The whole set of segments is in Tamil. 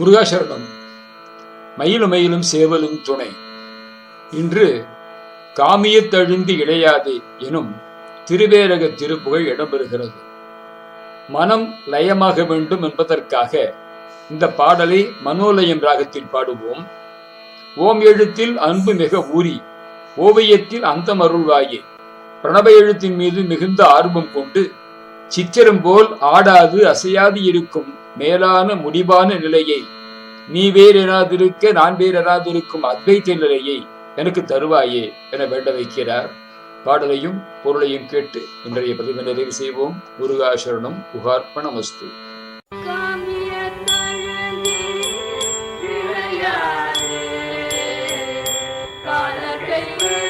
முருகாசரணம். மயிலும் மயிலும் சேவலும் துணை. இன்று காமியத்தழுந்தி இடையாது எனும் திருவேரக திருப்புகழ் இடம்பெறுகிறது. மனம் லயமாக வேண்டும் என்பதற்காக இந்த பாடலை மனோலயம் ராகத்தில் பாடுவோம். ஓம் எழுத்தில் அன்பு மிக ஊறி ஓவியத்தில் அந்தம் அருள்வாயே. பிரணவ எழுத்தின் மீது மிகுந்த ஆர்வம் கொண்டு சித்திரம் போல் ஆடாது அசையாது இருக்கும் மேலான முடிவான நிலையை. நீ வேறு எனாதிருக்க நான் வேறு எனாதிருக்கும் அத்வைத்த நிலையை எனக்கு தருவாயே என வேண்ட வைக்கிறார். பாடலையும் பொருளையும் கேட்டு இன்றைய பதிவு நிறைவு செய்வோம். முருகாசரணம் புகார்ப்பணமஸ்து வஸ்து. Thank you.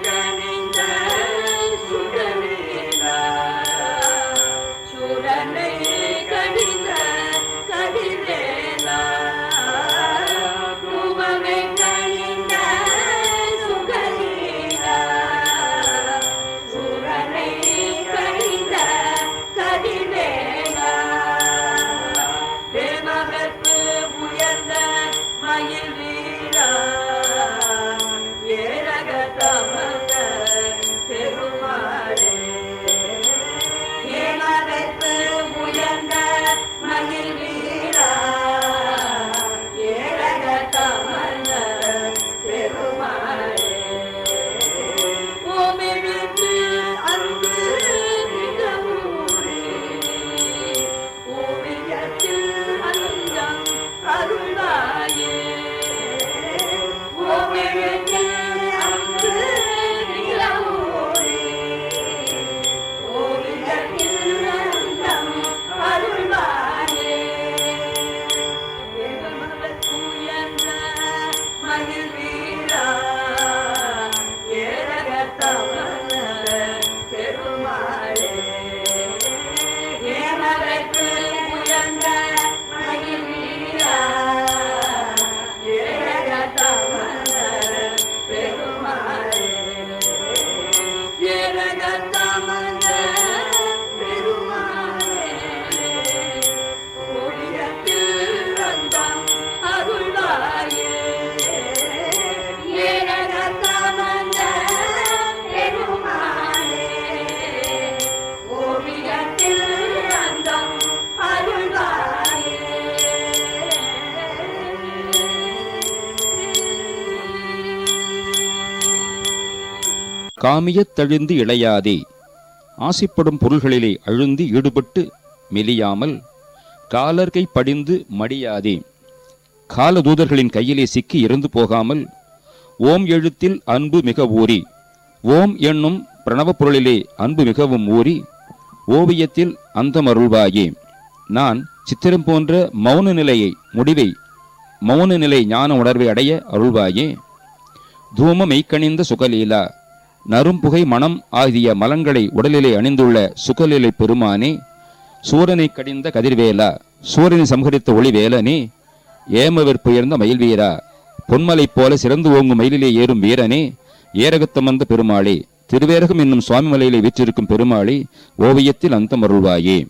மயில் காமியத் தழுந்து இளையாதே. ஆசைப்படும் பொருள்களிலே அழுந்தி ஈடுபட்டு மெலியாமல் காலர்கை படிந்து மடியாதே. காலதூதர்களின் கையிலே சிக்கி இறந்து போகாமல் ஓம் எழுத்தில் அன்பு மிக ஊறி ஓம் என்னும் பிரணவப் பொருளிலே அன்பு மிகவும் ஊறி ஓவியத்தில் அந்தமருள்வாயே. நான் சித்திரம் போன்ற மௌன நிலையை முடிவை மௌன நிலை ஞான உணர்வை அடைய அருள்வாயே. தூம மெய்க்கணிந்த சுகலீலா நரும்புகை மனம் ஆகிய மலங்களை உடலிலே அணிந்துள்ள சுகலிலை பெருமானே சூரனை கடிந்த கதிர்வேலா சூரியனை சம்ஹரித்த ஒளிவேலனே ஏமவிற்புயர்ந்த மயில் வீரா பொன்மலை போல சிறந்து ஓங்கும் மயிலிலே ஏறும் வீரனே ஏரகத்தமர்ந்த பெருமாளே திருவேரகம் என்னும் சுவாமி மலையிலே வீற்றிருக்கும் பெருமாளே ஓவியத்தில் அந்தமருள்வாயே.